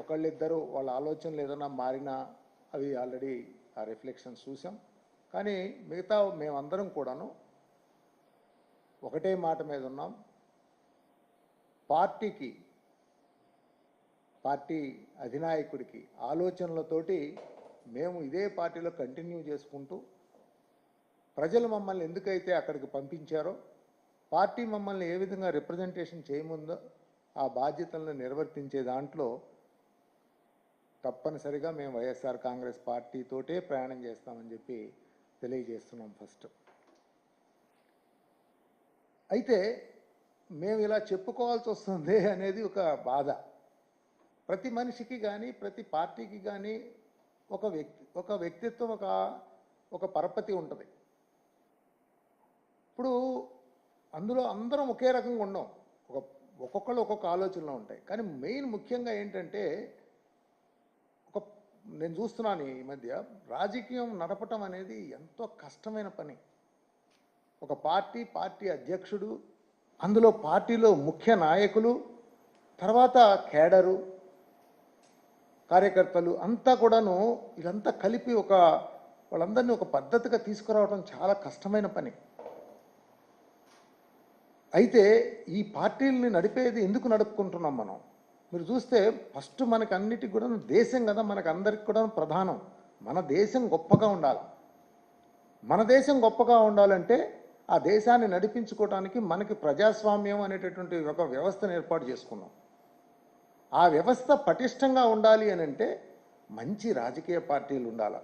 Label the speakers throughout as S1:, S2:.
S1: ఒకళ్ళిద్దరు వాళ్ళ ఆలోచనలు ఏదైనా మారినా అవి ఆల్రెడీ ఆ రిఫ్లెక్షన్స్ చూసాం. కానీ మిగతా మేమందరం కూడాను ఒకటే మాట మీద ఉన్నాం. పార్టీకి పార్టీ అధినాయకుడికి ఆలోచనలతోటి మేము ఇదే పార్టీలో కంటిన్యూ చేసుకుంటూ ప్రజలు మమ్మల్ని ఎందుకైతే అక్కడికి పంపించారో పార్టీ మమ్మల్ని ఏ విధంగా రిప్రజెంటేషన్ చేయముందో ఆ బాధ్యతలను నిర్వర్తించే దాంట్లో తప్పనిసరిగా మేము వైఎస్ఆర్ కాంగ్రెస్ పార్టీతోటే ప్రయాణం చేస్తామని చెప్పి తెలియజేస్తున్నాం ఫస్ట్. అయితే మేము ఇలా చెప్పుకోవాల్సి వస్తుంది అనేది ఒక బాధ. ప్రతి మనిషికి కానీ ప్రతి పార్టీకి కానీ ఒక వ్యక్తి ఒక వ్యక్తిత్వం ఒక ఒక పరపతి ఉంటుంది. ఇప్పుడు అందులో అందరం ఒకే రకంగా ఉన్నాం. ఒక ఒక్కొక్కళ్ళు ఒక్కొక్క ఆలోచనలో ఉంటాయి. కానీ మెయిన్ ముఖ్యంగా ఏంటంటే నేను చూస్తున్నాను ఈ మధ్య రాజకీయం నడపటం అనేది ఎంతో కష్టమైన పని. ఒక పార్టీ పార్టీ అధ్యక్షుడు అందులో పార్టీలో ముఖ్య నాయకులు తర్వాత కేడరు కార్యకర్తలు అంతా కూడాను ఇదంతా కలిపి ఒక వాళ్ళందరినీ ఒక పద్ధతిగా తీసుకురావడం చాలా కష్టమైన పని. అయితే ఈ పార్టీల్ని నడిపేది ఎందుకు నడుపుకుంటున్నాం మనం? మీరు చూస్తే ఫస్ట్ మనకు అన్నిటికి కూడా దేశం కదా మనకు అందరికి కూడా ప్రధానం. మన దేశం గొప్పగా ఉండాలి. మన దేశం గొప్పగా ఉండాలంటే ఆ దేశాన్ని నడిపించుకోవడానికి మనకి ప్రజాస్వామ్యం అనేటటువంటి ఒక వ్యవస్థను ఏర్పాటు చేసుకున్నాం. ఆ వ్యవస్థ పటిష్టంగా ఉండాలి అని అంటే మంచి రాజకీయ పార్టీలు ఉండాలి.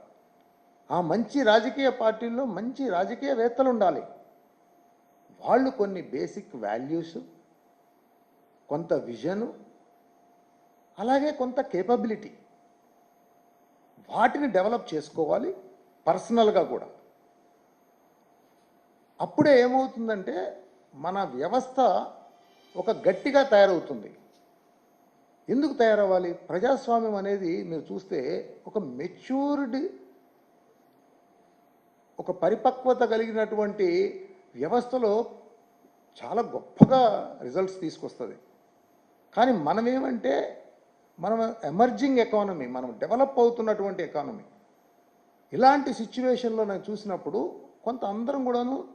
S1: ఆ మంచి రాజకీయ పార్టీల్లో మంచి రాజకీయవేత్తలు ఉండాలి. వాళ్ళు కొన్ని బేసిక్ వాల్యూస్ కొంత విజను అలాగే కొంత కేపబిలిటీ వాటిని డెవలప్ చేసుకోవాలి పర్సనల్గా కూడా. అప్పుడే ఏమవుతుందంటే మన వ్యవస్థ ఒక గట్టిగా తయారవుతుంది. ఎందుకు తయారవ్వాలి? ప్రజాస్వామ్యం అనేది మీరు చూస్తే ఒక మెచ్యూర్డ్ ఒక పరిపక్వత కలిగినటువంటి వ్యవస్థలో చాలా గొప్పగా రిజల్ట్స్ తీసుకొస్తుంది. కానీ మనం ఏమంటే మనం ఎమర్జింగ్ ఎకానమీ మనం డెవలప్ అవుతున్నటువంటి ఎకానమీ ఇలాంటి సిచ్యువేషన్లో నేను చూసినప్పుడు కొంత అందరం కూడాను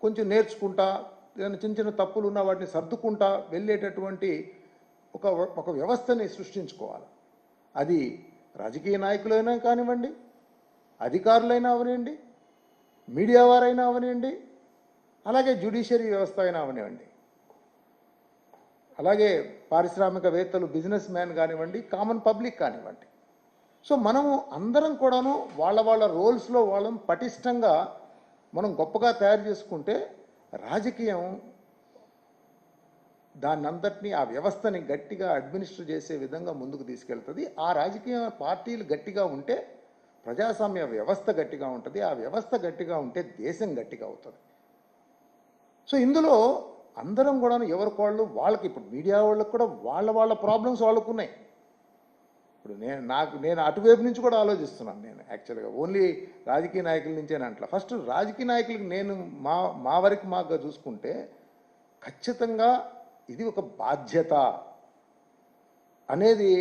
S1: కొంచెం నేర్చుకుంటా ఏదైనా చిన్న చిన్న తప్పులు ఉన్న వాటిని సర్దుకుంటా వెళ్ళేటటువంటి ఒక ఒక వ్యవస్థని సృష్టించుకోవాలి. అది రాజకీయ నాయకులైనా కానివ్వండి అధికారులైనా అవనివ్వండి మీడియా వారైనా అవనివ్వండి అలాగే జ్యుడిషియరీ వ్యవస్థ అయినా అవనివ్వండి. అలాగే పారిశ్రామికవేత్తలు బిజినెస్ మ్యాన్ కానివ్వండి కామన్ పబ్లిక్ కానివ్వండి. సో మనము అందరం కూడాను వాళ్ళ వాళ్ళ రోల్స్లో వాళ్ళని పటిష్టంగా మనం గొప్పగా తయారు చేసుకుంటే రాజకీయం దాన్ని అంతటినీ ఆ వ్యవస్థని గట్టిగా అడ్మినిస్టర్ చేసే విధంగా ముందుకు తీసుకెళ్తుంది. ఆ రాజకీయ పార్టీలు గట్టిగా ఉంటే ప్రజాస్వామ్య వ్యవస్థ గట్టిగా ఉంటుంది. ఆ వ్యవస్థ గట్టిగా ఉంటే దేశం గట్టిగా అవుతుంది. సో ఇందులో అందరం కూడా ఎవరికి వాళ్ళు వాళ్ళకి. ఇప్పుడు మీడియా వాళ్ళకి కూడా వాళ్ళ వాళ్ళ ప్రాబ్లమ్స్ వాళ్ళకు ఉన్నాయి ఇప్పుడు నేను నాకు నేను అటువైపు నుంచి కూడా ఆలోచిస్తున్నాను నేను యాక్చువల్గా ఓన్లీ రాజకీయ నాయకుల నుంచే అంటలా. ఫస్ట్ రాజకీయ నాయకులకి నేను మా మా వరకు మాగా చూసుకుంటే ఖచ్చితంగా ఇది ఒక బాధ్యత అనేది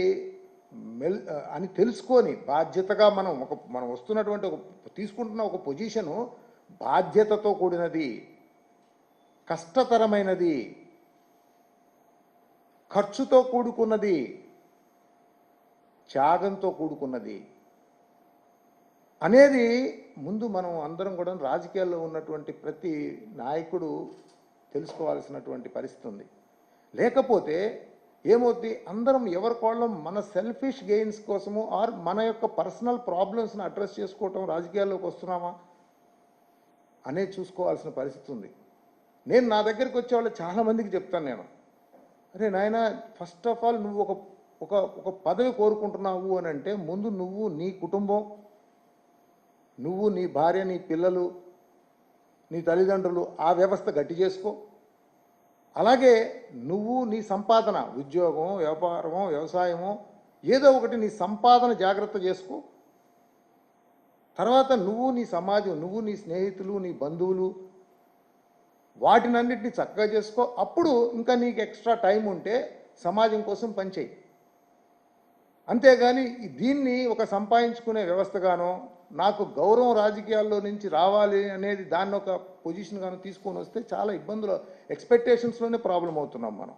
S1: మెల్ అని తెలుసుకొని బాధ్యతగా మనం ఒక మనం వస్తున్నటువంటి ఒక తీసుకుంటున్న ఒక పొజిషను బాధ్యతతో కూడినది కష్టతరమైనది ఖర్చుతో కూడుకున్నది త్యాగంతో కూడుకున్నది అనేది ముందు మనం అందరం కూడా రాజకీయాల్లో ఉన్నటువంటి ప్రతి నాయకుడు తెలుసుకోవాల్సినటువంటి పరిస్థితి ఉంది. లేకపోతే ఏమవుద్ది? అందరం ఎవరికోళ్ళం మన సెల్ఫిష్ గెయిన్స్ కోసము ఆర్ మన యొక్క పర్సనల్ ప్రాబ్లమ్స్ని అడ్రస్ చేసుకోవటం రాజకీయాల్లోకి వస్తున్నామా? అనేది చూసుకోవాల్సిన పరిస్థితి ఉంది. నేను నా దగ్గరికి వచ్చే వాళ్ళు చాలామందికి చెప్తాను నేను. అరే నాయన ఫస్ట్ ఆఫ్ ఆల్ నువ్వు ఒక ఒక ఒక పదవి కోరుకుంటున్నావు అని అంటే ముందు నువ్వు నీ కుటుంబం నువ్వు నీ భార్య నీ పిల్లలు నీ తల్లిదండ్రులు ఆ వ్యవస్థ గట్టి చేసుకో. అలాగే నువ్వు నీ సంపాదన ఉద్యోగం వ్యాపారము వ్యవసాయము ఏదో ఒకటి నీ సంపాదన జాగ్రత్త చేసుకో. తర్వాత నువ్వు నీ సమాజం నువ్వు నీ స్నేహితులు నీ బంధువులు వాటినన్నిటిని చక్కగా చేసుకో. అప్పుడు ఇంకా నీకు ఎక్స్ట్రా టైం ఉంటే సమాజం కోసం పనిచేయి అంతేగాని దీన్ని ఒక సంపాదించుకునే వ్యవస్థగానో నాకు గౌరవం రాజకీయాల్లో నుంచి రావాలి అనేది దాన్ని ఒక పొజిషన్ గాను తీసుకొని వస్తే చాలా ఇబ్బందులు ఎక్స్పెక్టేషన్స్లోనే ప్రాబ్లం అవుతున్నాం మనం.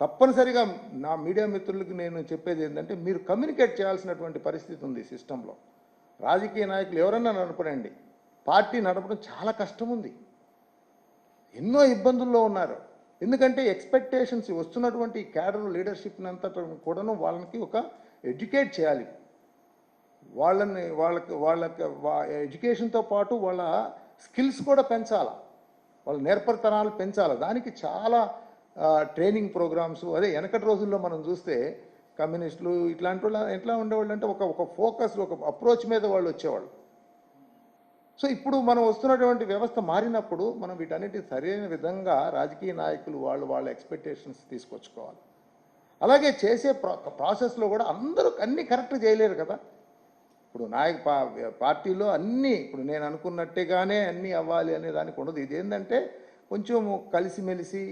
S1: తప్పనిసరిగా నా మీడియా మిత్రులకు నేను చెప్పేది ఏంటంటే మీరు కమ్యూనికేట్ చేయాల్సినటువంటి పరిస్థితి ఉంది సిస్టంలో రాజకీయ నాయకులు ఎవరన్నా నడపడండి. పార్టీ నడపడం చాలా కష్టం ఉంది. ఎన్నో ఇబ్బందుల్లో ఉన్నారు. ఎందుకంటే ఎక్స్పెక్టేషన్స్ వస్తున్నటువంటి క్యాడర్ లీడర్షిప్ని అంతా కూడాను వాళ్ళకి ఒక ఎడ్యుకేట్ చేయాలి. వాళ్ళని వాళ్ళకి వాళ్ళకి ఎడ్యుకేషన్తో పాటు వాళ్ళ స్కిల్స్ కూడా పెంచాలి. వాళ్ళ నేర్పరితనాలు పెంచాలి. దానికి చాలా ట్రైనింగ్ ప్రోగ్రామ్స్ అదే వెనకటి రోజుల్లో మనం చూస్తే కమ్యూనిస్టులు ఇట్లాంటి వాళ్ళు ఎట్లా ఉండేవాళ్ళు అంటే ఒక ఒక ఫోకస్ ఒక అప్రోచ్ మీద వాళ్ళు వచ్చేవాళ్ళు. సో ఇప్పుడు మనం వస్తున్నటువంటి వ్యవస్థ మారినప్పుడు మనం వీటన్నిటి సరైన విధంగా రాజకీయ నాయకులు వాళ్ళు వాళ్ళ ఎక్స్పెక్టేషన్స్ తీసుకొచ్చుకోవాలి. అలాగే చేసే ప్రా ప్రాసెస్లో కూడా అందరూ అన్నీ కరెక్ట్ చేయలేరు కదా. ఇప్పుడు నాయక పా పార్టీలో అన్నీ ఇప్పుడు నేను అనుకున్నట్టుగానే అన్నీ అవ్వాలి అనే దానికి ఉండదు. ఇదేంటంటే కొంచెం కలిసిమెలిసి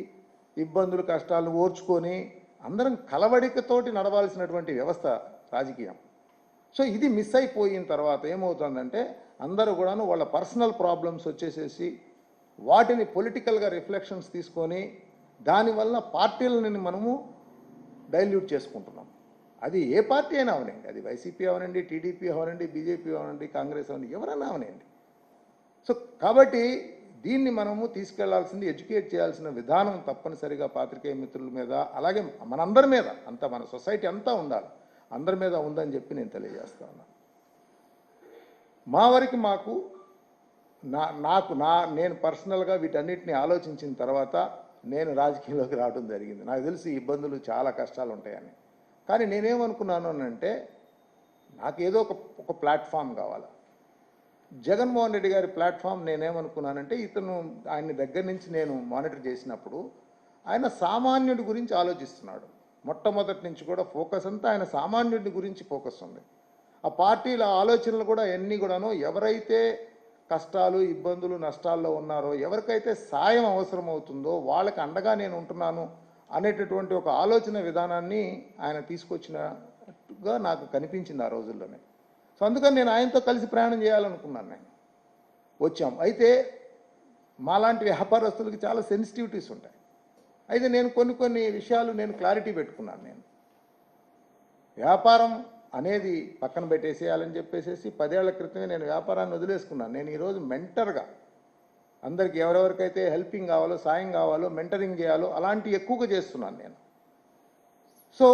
S1: ఇబ్బందులు కష్టాలను ఓర్చుకొని అందరం కలవడికతోటి నడవాల్సినటువంటి వ్యవస్థ రాజకీయం. సో ఇది మిస్ అయిపోయిన తర్వాత ఏమవుతుందంటే అందరూ కూడాను వాళ్ళ పర్సనల్ ప్రాబ్లమ్స్ వచ్చేసేసి వాటిని పొలిటికల్గా రిఫ్లెక్షన్స్ తీసుకొని దానివల్ల పార్టీలని మనము డైల్యూట్ చేసుకుంటున్నాం. అది ఏ పార్టీ అయినా అవనండి. అది వైసీపీ అవనండి టీడీపీ అవనండి బీజేపీ అవనండి కాంగ్రెస్ అవనండి ఎవరైనా అవనండి. సో కాబట్టి దీన్ని మనము తీసుకెళ్ళాల్సింది ఎడ్యుకేట్ చేయాల్సిన విధానం తప్పనిసరిగా పాత్రికేయ మిత్రుల మీద అలాగే మనందరి మీద అంత మన సొసైటీ అంతా ఉండాలి. అందరి మీద ఉందని చెప్పి నేను తెలియజేస్తా మా వరకు మాకు నా నాకు నా నేను పర్సనల్గా వీటన్నిటిని ఆలోచించిన తర్వాత నేను రాజకీయంలోకి రావడం జరిగింది. నాకు తెలిసి ఇబ్బందులు చాలా కష్టాలు ఉంటాయని. కానీ నేనేమనుకున్నాను అని అంటే నాకు ఏదో ఒక ఒక ప్లాట్ఫామ్ కావాలి. జగన్మోహన్ రెడ్డి గారి ప్లాట్ఫామ్ నేనేమనుకున్నానంటే ఇతను ఆయన దగ్గర నుంచి నేను మానిటర్ చేసినప్పుడు ఆయన సామాన్యుడి గురించి ఆలోచిస్తున్నాడు. మొట్టమొదటి నుంచి కూడా ఫోకస్ అంతా ఆయన సామాన్యుడిని గురించి ఫోకస్ ఉంది. ఆ పార్టీల ఆలోచనలు కూడా ఎన్ని కూడాను ఎవరైతే కష్టాలు ఇబ్బందులు నష్టాల్లో ఉన్నారో ఎవరికైతే సాయం అవసరం అవుతుందో వాళ్ళకి అండగా నేను ఉంటున్నాను అనేటటువంటి ఒక ఆలోచన విధానాన్ని ఆయన తీసుకొచ్చినట్టుగా నాకు కనిపించింది ఆ రోజుల్లోనే. సో అందుకని నేను ఆయనతో కలిసి ప్రయాణం చేయాలనుకున్నాను నేను. వచ్చాం. అయితే మాలాంటి వ్యాపారస్తులకి చాలా సెన్సిటివిటీస్ ఉంటాయి. అయితే నేను కొన్ని కొన్ని విషయాలు నేను క్లారిటీ పెట్టుకున్నాను నేను. వ్యాపారం అనేది పక్కన పెట్టేసేయాలని చెప్పేసి పదేళ్ళ క్రితమే నేను వ్యాపారాన్ని వదిలేసుకున్నాను. నేను ఈరోజు మెంటర్గా అందరికి ఎవరెవరికైతే హెల్పింగ్ కావాలో సాయం కావాలో మెంటరింగ్ చేయాలో అలాంటివి ఎక్కువగా చేస్తున్నాను నేను. సో